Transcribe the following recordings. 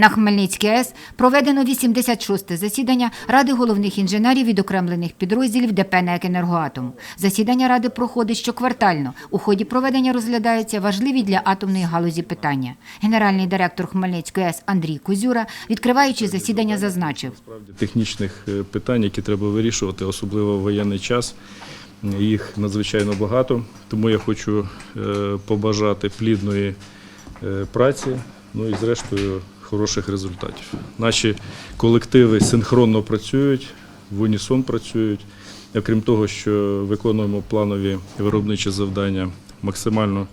На Хмельницькій АЕС проведено 86-те засідання Ради головних інженерів відокремлених підрозділів ДП «НЕК «Енергоатом». Засідання Ради проходить щоквартально. У ході проведення розглядаються важливі для атомної галузі питання. Генеральний директор Хмельницької АЕС Андрій Кузюра, відкриваючи засідання, зазначив. Технічних е, питань, які треба вирішувати, особливо в воєнний час. Їх надзвичайно багато, тому я хочу е, побажати плідної е, праці, ну і зрештою хороших результатів. Наші колективи синхронно працюють, в унісон працюють. Окрім того, що виконуємо планові виробничі завдання, максимально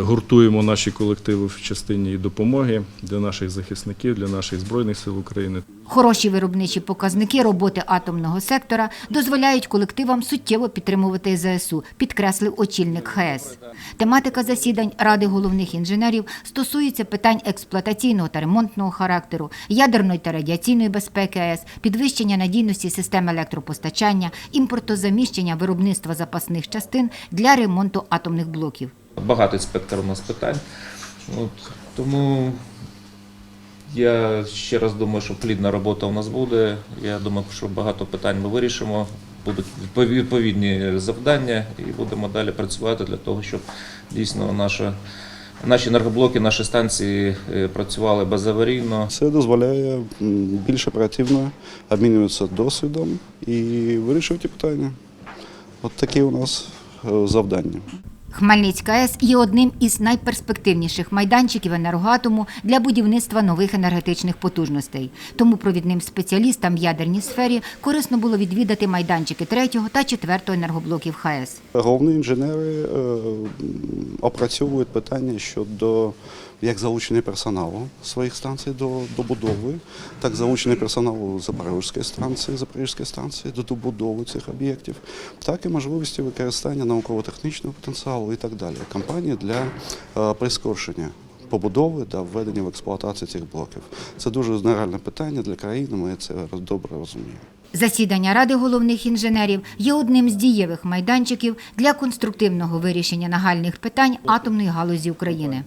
гуртуємо наші колективи в частині допомоги для наших захисників, для наших збройних сил України. Хороші виробничі показники роботи атомного сектора дозволяють колективам суттєво підтримувати ЗСУ, підкреслив очільник ХС. Тематика засідань Ради головних інженерів стосується питань експлуатаційного та ремонтного характеру, ядерної та радіаційної безпеки АЕС, підвищення надійності систем електропостачання, імпортозаміщення виробництва запасних частин для ремонту атомних блоків. Багатий спектр у нас питань. От, тому я ще раз думаю, що плідна робота у нас буде. Я думаю, що багато питань ми вирішимо. Будуть відповідні завдання і будемо далі працювати для того, щоб дійсно наша, наші енергоблоки, наші станції е, працювали безаварійно. Це дозволяє більш оперативно обмінюватися досвідом і вирішувати питання. От такі у нас е, завдання. Хмельницька АЕС є одним із найперспективніших майданчиків енергоатому для будівництва нових енергетичних потужностей. Тому провідним спеціалістам в ядерній сфері корисно було відвідати майданчики третього та четвертого енергоблоків ХАЕС. Головні інженери е, опрацьовують питання щодо як залучення персоналу своїх станцій до добудови, так залучення персоналу Запорізької станції, Запорізької станції до добудови цих об'єктів, так і можливості використання науково-технічного потенціалу і так далі. Компанії для прискоршення прискорення побудови та введення в експлуатацію цих блоків. Це дуже нагальне питання для країни. Ми це добре розуміємо. Засідання Ради головних інженерів є одним з дієвих майданчиків для конструктивного вирішення нагальних питань атомної галузі України.